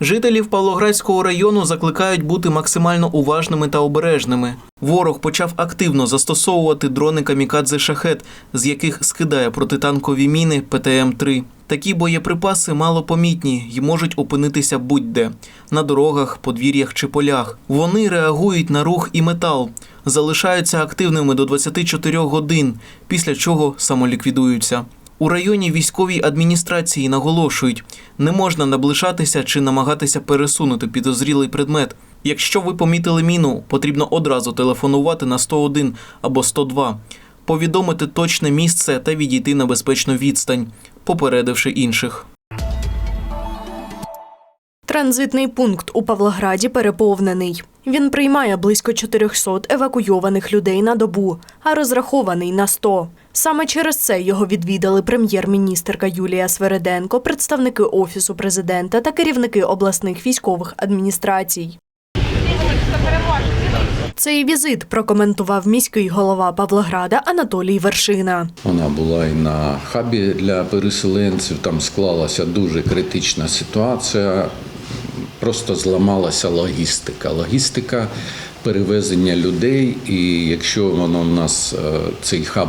Жителів Павлоградського району закликають бути максимально уважними та обережними. Ворог почав активно застосовувати дрони камікадзе шахет, з яких скидає протитанкові міни ПТМ-3. Такі боєприпаси малопомітні і можуть опинитися будь-де на дорогах, подвір'ях чи полях. Вони реагують на рух і метал, залишаються активними до 24 годин, після чого самоліквідуються. У районі військовій адміністрації наголошують, не можна наближатися чи намагатися пересунути підозрілий предмет. Якщо ви помітили міну, потрібно одразу телефонувати на 101 або 102, повідомити точне місце та відійти на безпечну відстань, попередивши інших. Транзитний пункт у Павлограді переповнений. Він приймає близько 400 евакуйованих людей на добу, а розрахований на 100. Саме через це його відвідали прем'єр-міністерка Юлія Свереденко, представники офісу президента та керівники обласних військових адміністрацій. Цей візит прокоментував міський голова Павлограда Анатолій Вершина. Вона була і на хабі для переселенців. Там склалася дуже критична ситуація. Просто зламалася логістика. Логістика перевезення людей. І якщо воно в нас е, цей хаб,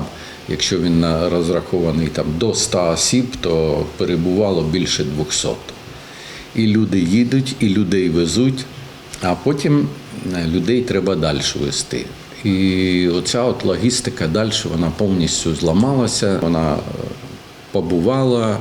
якщо він розрахований там до 100 осіб, то перебувало більше 200. І люди їдуть, і людей везуть, а потім е, людей треба далі везти. І оця от логістика далі вона повністю зламалася. Вона е, побувала,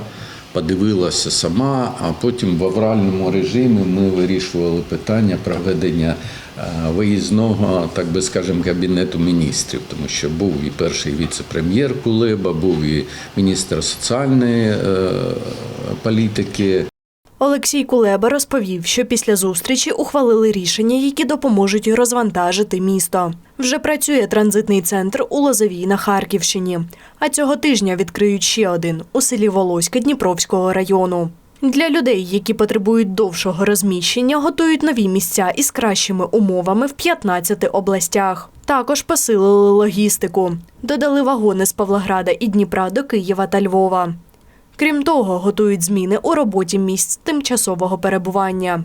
подивилася сама, а потім в авральному режимі ми вирішували питання проведення е, виїзного, так би скажемо, кабінету міністрів, тому що був і перший віце-прем'єр Кулеба, був і міністр соціальної е, політики. Олексій Кулеба розповів, що після зустрічі ухвалили рішення, які допоможуть розвантажити місто. Вже працює транзитний центр у Лозовій на Харківщині. А цього тижня відкриють ще один у селі Волоське Дніпровського району. Для людей, які потребують довшого розміщення, готують нові місця із кращими умовами в 15 областях. Також посилили логістику. Додали вагони з Павлограда і Дніпра до Києва та Львова. Крім того, готують зміни у роботі місць тимчасового перебування.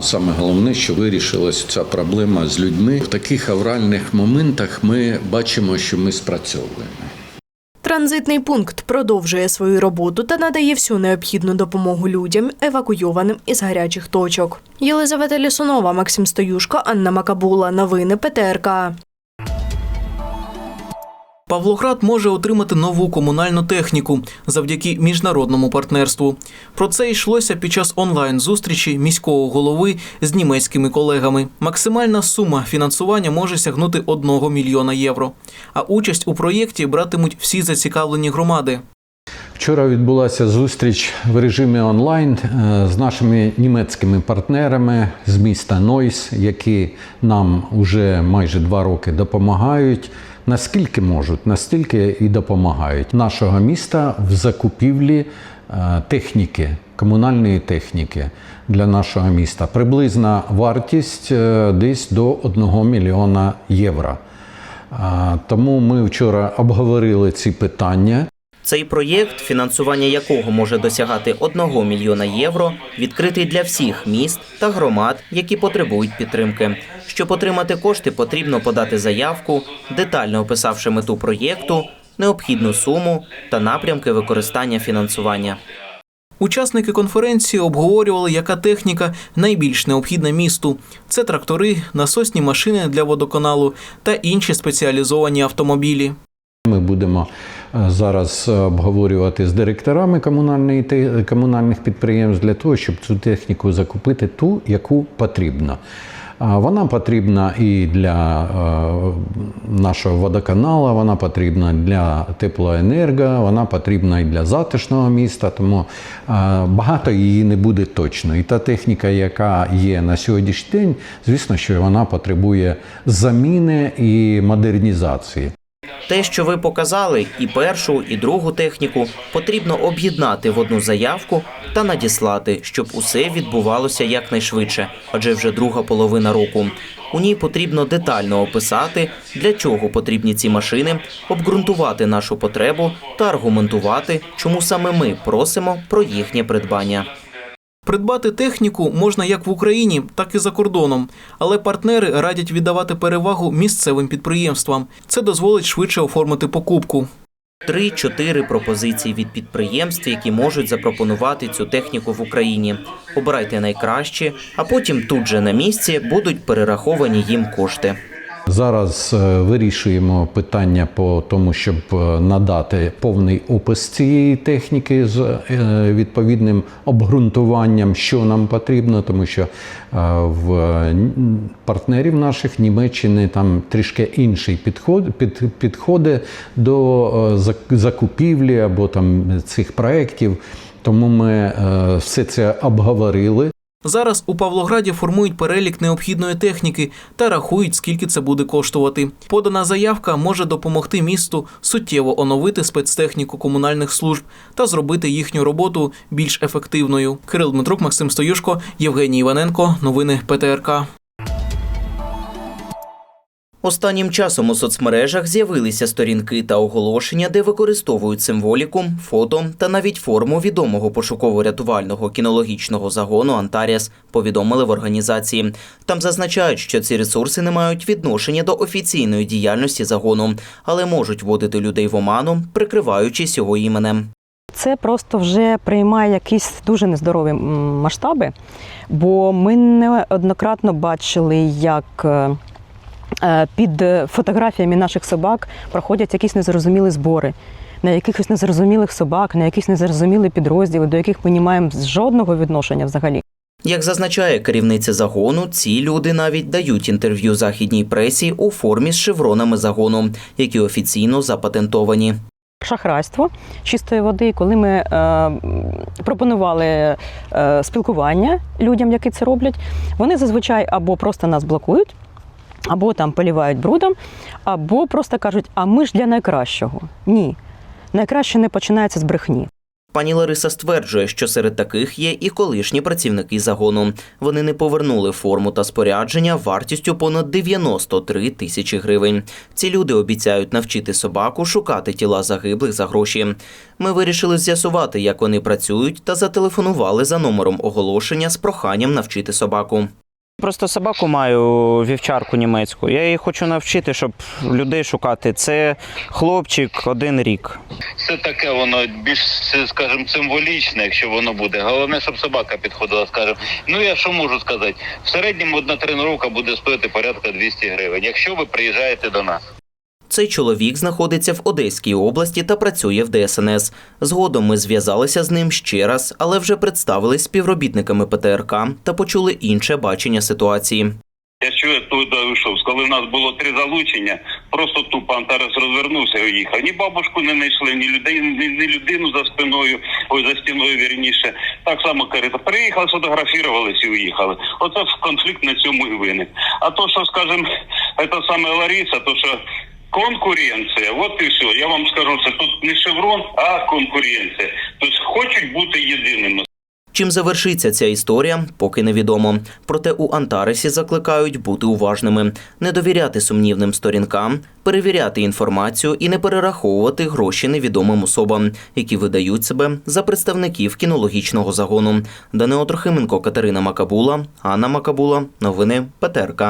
Саме головне, що вирішилася ця проблема з людьми. В таких авральних моментах ми бачимо, що ми спрацьовуємо. Транзитний пункт продовжує свою роботу та надає всю необхідну допомогу людям, евакуйованим із гарячих точок. Єлизавета Лісунова, Максим Стоюшко, Анна Макабула. Новини ПТРК. Павлоград може отримати нову комунальну техніку завдяки міжнародному партнерству. Про це йшлося під час онлайн-зустрічі міського голови з німецькими колегами. Максимальна сума фінансування може сягнути 1 мільйона євро. А участь у проєкті братимуть всі зацікавлені громади. Вчора відбулася зустріч в режимі онлайн е, з нашими німецькими партнерами з міста Нойс, які нам вже майже два роки допомагають. Наскільки можуть, настільки і допомагають нашого міста в закупівлі е, техніки, комунальної техніки для нашого міста. Приблизна вартість е, десь до 1 мільйона євро. Тому ми вчора обговорили ці питання. Цей проєкт, фінансування якого може досягати 1 мільйона євро, відкритий для всіх міст та громад, які потребують підтримки. Щоб отримати кошти, потрібно подати заявку, детально описавши мету проєкту, необхідну суму та напрямки використання фінансування. Учасники конференції обговорювали, яка техніка найбільш необхідна місту. Це трактори, насосні машини для водоканалу та інші спеціалізовані автомобілі. Ми будемо зараз е, обговорювати з директорами комунальних підприємств для того, щоб цю техніку закупити ту, яку потрібно. Вона потрібна і для е, нашого водоканалу, вона потрібна для теплоенерго, вона потрібна і для затишного міста, тому е, багато її не буде точно. І та техніка, яка є на сьогоднішній день, звісно, що вона потребує заміни і модернізації. Те, що ви показали, і першу, і другу техніку, потрібно об'єднати в одну заявку та надіслати, щоб усе відбувалося якнайшвидше, адже вже друга половина року. У ній потрібно детально описати, для чого потрібні ці машини, обґрунтувати нашу потребу та аргументувати, чому саме ми просимо про їхнє придбання. Придбати техніку можна як в Україні, так і за кордоном, але партнери радять віддавати перевагу місцевим підприємствам. Це дозволить швидше оформити покупку. Три-чотири пропозиції від підприємств, які можуть запропонувати цю техніку в Україні. Обирайте найкраще, а потім тут же на місці будуть перераховані їм кошти. Зараз е, вирішуємо питання по тому, щоб е, надати повний опис цієї техніки з е, відповідним обґрунтуванням, що нам потрібно, тому що в партнерів наших Німеччини там трішки інший підход, під, підходи до закупівлі або там цих проєктів. Тому ми все це обговорили. Зараз у Павлограді формують перелік необхідної техніки та рахують, скільки це буде коштувати. Подана заявка може допомогти місту суттєво оновити спецтехніку комунальних служб та зробити їхню роботу більш ефективною. Кирил Дмитрук, Максим Стоюшко, Євгеній Іваненко. Новини ПТРК. Останнім часом у соцмережах з'явилися сторінки та оголошення, де використовують символіку, фото та навіть форму відомого пошуково-рятувального кінологічного загону Антаріас. Повідомили в організації. Там зазначають, що ці ресурси не мають відношення до офіційної діяльності загону, але можуть вводити людей в оману, прикриваючись його іменем. Це просто вже приймає якісь дуже нездорові масштаби, бо ми неоднократно бачили, як е, під фотографіями наших собак проходять якісь незрозумілі збори. На якихось незрозумілих собак, на якісь незрозумілі підрозділи, до яких ми не маємо жодного відношення взагалі. Як зазначає керівниця загону, ці люди навіть дають інтерв'ю західній пресі у формі з шевронами загону, які офіційно запатентовані. Шахрайство чистої води, коли ми е, пропонували е, спілкування людям, які це роблять, вони зазвичай або просто нас блокують, або там полівають брудом, або просто кажуть, а ми ж для найкращого. Ні. Найкраще не починається з брехні. Пані Лариса стверджує, що серед таких є і колишні працівники загону. Вони не повернули форму та спорядження вартістю понад 93 тисячі гривень. Ці люди обіцяють навчити собаку шукати тіла загиблих за гроші. Ми вирішили з'ясувати, як вони працюють, та зателефонували за номером оголошення з проханням навчити собаку. Просто собаку маю вівчарку німецьку. Я її хочу навчити, щоб людей шукати. Це хлопчик один рік. Це таке воно більш, скажімо, символічне, якщо воно буде. Головне, щоб собака підходила, скажімо. Ну я що можу сказати? В середньому одна тренування буде стоїти порядка 200 гривень, якщо ви приїжджаєте до нас. Цей чоловік знаходиться в Одеській області та працює в ДСНС. Згодом ми зв'язалися з ним ще раз, але вже представились співробітниками ПТРК та почули інше бачення ситуації. Я я туди вийшов, коли в нас було три залучення, просто тупо Антарес розвернувся і уїхав. Ні бабушку не знайшли, ні людей, ні, ні людину за спиною, ой, за стіною вірніше. Так само карета. Приїхали, сфотографувалися і уїхали. Оце конфлікт на цьому і виник. А то, що скажем, це саме Лариса, то що конкуренція, от і все. Я вам скажу, це тут не шеврон, а конкуренція. Тобто хочуть бути єдиними. Чим завершиться ця історія, поки невідомо. Проте у Антаресі закликають бути уважними, не довіряти сумнівним сторінкам, перевіряти інформацію і не перераховувати гроші невідомим особам, які видають себе за представників кінологічного загону. Данило Трохименко, Катерина Макабула, Анна Макабула. Новини ПТРК.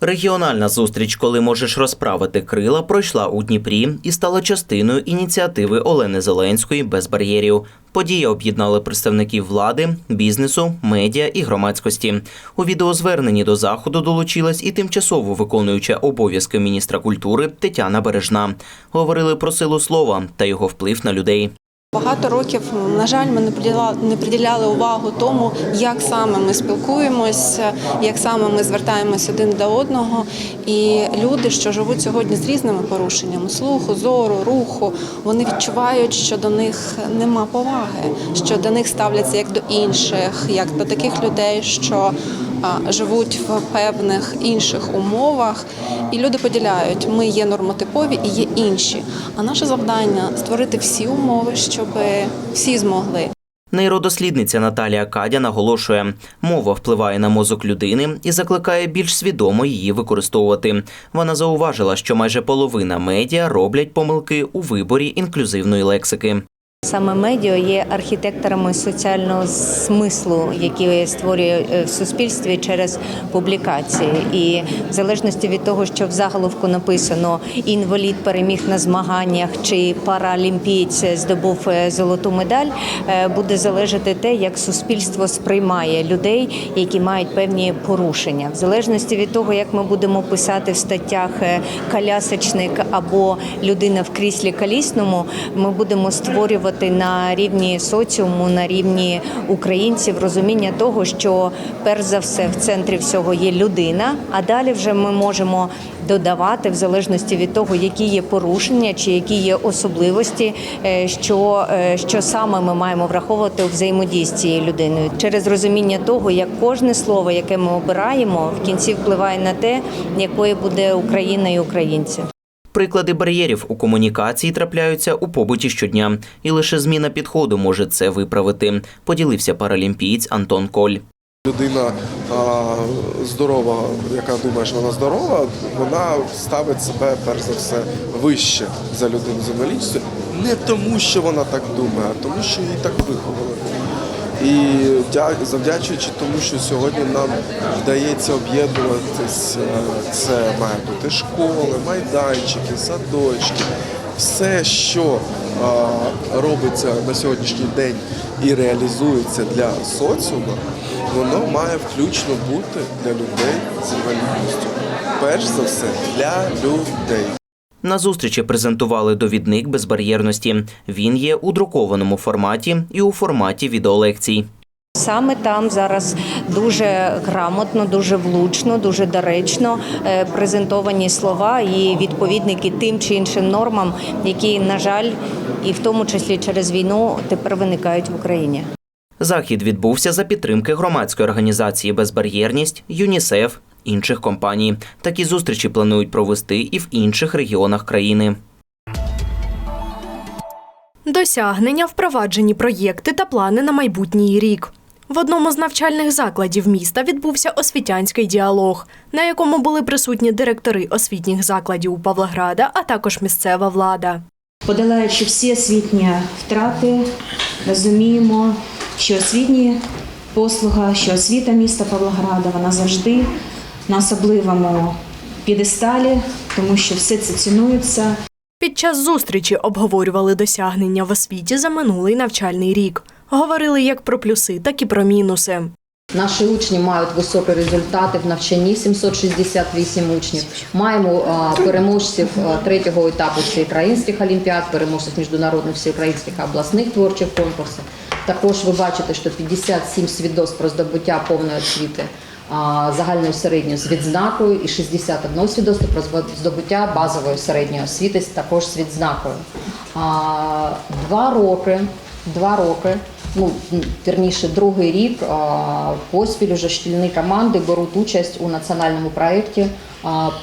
Регіональна зустріч, коли можеш розправити крила, пройшла у Дніпрі і стала частиною ініціативи Олени Зеленської без бар'єрів. Подія об'єднала представників влади, бізнесу, медіа і громадськості. У відеозверненні до заходу долучилась і тимчасово виконуюча обов'язки міністра культури Тетяна Бережна. Говорили про силу слова та його вплив на людей. Багато років, на жаль, ми не приділяли, увагу тому, як саме ми спілкуємося, як саме ми звертаємось один до одного. І люди, що живуть сьогодні з різними порушеннями слуху, зору, руху, вони відчувають, що до них нема поваги, що до них ставляться як до інших, як до таких людей, що живуть в певних інших умовах. І люди поділяють, ми є нормотипові і є інші. А наше завдання створити всі умови, щоб всі змогли. Нейродослідниця Наталія Кадя наголошує, мова впливає на мозок людини і закликає більш свідомо її використовувати. Вона зауважила, що майже половина медіа роблять помилки у виборі інклюзивної лексики. Саме медіа є архітекторами соціального смислу, який створює е, в суспільстві через публікації. І в залежності від того, що в заголовку написано інвалід переміг на змаганнях чи паралімпієць здобув е, золоту медаль, е, буде залежати те, як суспільство сприймає людей, які мають певні порушення. В залежності від того, як ми будемо писати в статтях колясочник або людина в кріслі колісному, ми будемо створювати на рівні соціуму, на рівні українців розуміння того, що перш за все в центрі всього є людина, а далі вже ми можемо додавати в залежності від того, які є порушення чи які є особливості, е, що, е, що саме ми маємо враховувати у взаємодії з цією людиною через розуміння того, як кожне слово, яке ми обираємо, в кінці впливає на те, якою буде Україна і українці. Приклади бар'єрів у комунікації трапляються у побуті щодня, і лише зміна підходу може це виправити. Поділився паралімпієць Антон Коль. людина здорова, яка думає, що вона здорова, вона ставить себе перш за все вище за людину з інвалідністю. Не тому, що вона так думає, а тому, що її так виховали. І завдячуючи тому, що сьогодні нам вдається об'єднуватись, е, це має бути школи, майданчики, садочки, все, що робиться на сьогоднішній день і реалізується для соціуму, воно має включно бути для людей з інвалідністю. Перш за все, для людей. На зустрічі презентували довідник безбар'єрності. Він є у друкованому форматі і у форматі відеолекцій. Саме там зараз дуже грамотно, дуже влучно, дуже доречно е, презентовані слова і відповідники тим чи іншим нормам, які, на жаль, і в тому числі через війну тепер виникають в Україні. Захід відбувся за підтримки громадської організації Безбар'єрність, ЮНІСЕФ, інших компаній. Такі зустрічі планують провести і в інших регіонах країни. Досягнення, впроваджені проєкти та плани на майбутній рік. В одному з навчальних закладів міста відбувся освітянський діалог, на якому були присутні директори освітніх закладів Павлограда, а також місцева влада. Подолаючи всі освітні втрати, розуміємо, що освітні послуга, що освіта міста Павлограда, вона завжди на особливому п'єдесталі, тому що все це цінується. Під час зустрічі обговорювали досягнення в освіті за минулий навчальний рік. Говорили як про плюси, так і про мінуси. Наші учні мають високі результати в навчанні 768 учнів. Маємо а, переможців а, третього етапу всеукраїнських олімпіад, переможців міжнародних всеукраїнських обласних творчих конкурсів. Також ви бачите, що 57 свідоцтв про здобуття повної освіти загальною середньою з відзнакою і 61 свідоцтво про здобуття базової середньої освіти також з відзнакою. Два роки, два роки ну вірніше, другий рік поспіль уже шкільні команди беруть участь у національному проєкті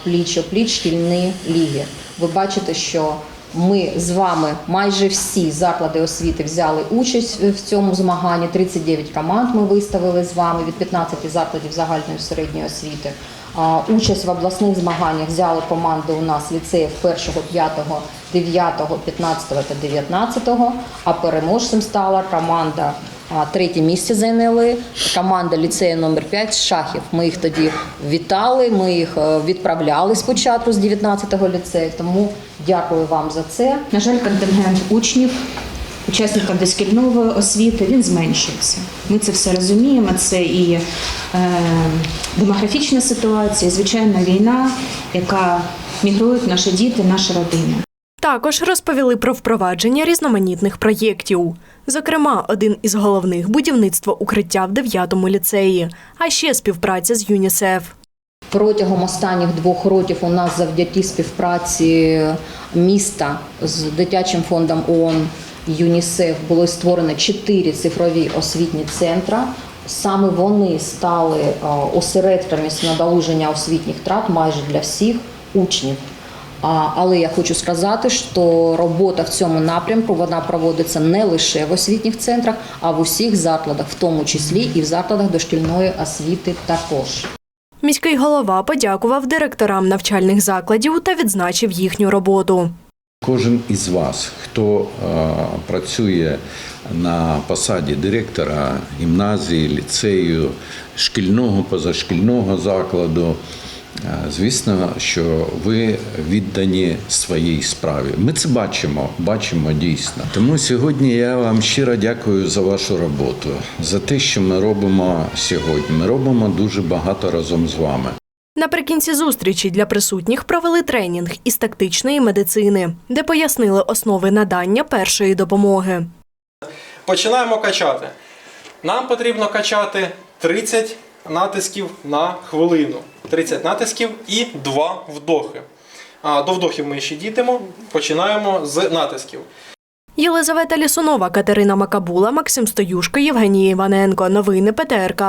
пліч пліч шкільні ліги. Ви бачите, що ми з вами майже всі заклади освіти взяли участь в цьому змаганні. 39 команд ми виставили з вами від 15 закладів загальної середньої освіти. Участь в обласних змаганнях взяли команди у нас ліцеїв 1, 5, 9, 15 та 19, а переможцем стала команда третє місце зайняли команда ліцею номер 5 з шахів. Ми їх тоді вітали, ми їх е, відправляли спочатку з 19-го ліцею. Тому дякую вам за це. На жаль, контингент учнів, учасників дошкільної освіти, він зменшується. Ми це все розуміємо. Це і е, демографічна ситуація, і, звичайно, війна, яка мігрують наші діти, наші родини. Також розповіли про впровадження різноманітних проєктів. Зокрема, один із головних будівництво укриття в 9-му ліцеї, а ще співпраця з ЮНІСЕФ. Протягом останніх двох років у нас завдяки співпраці міста з дитячим фондом ООН ЮНІСЕФ було створено чотири цифрові освітні центри. Саме вони стали е, осередками з освітніх втрат майже для всіх учнів. Але я хочу сказати, що робота в цьому напрямку вона проводиться не лише в освітніх центрах, а в усіх закладах, в тому числі і в закладах дошкільної освіти також. Міський голова подякував директорам навчальних закладів та відзначив їхню роботу. Кожен із вас, хто е, працює на посаді директора гімназії, ліцею, шкільного, позашкільного закладу, звісно, що ви віддані своїй справі. Ми це бачимо, бачимо дійсно. Тому сьогодні я вам щиро дякую за вашу роботу, за те, що ми робимо сьогодні. Ми робимо дуже багато разом з вами. Наприкінці зустрічі для присутніх провели тренінг із тактичної медицини, де пояснили основи надання першої допомоги. Починаємо качати. Нам потрібно качати 30 натисків на хвилину. 30 натисків і 2 вдохи. А, До вдохів ми ще дійдемо. Починаємо з натисків. Єлизавета Лісунова, Катерина Макабула, Максим Стоюшко, Євгеній Іваненко. Новини ПТРК.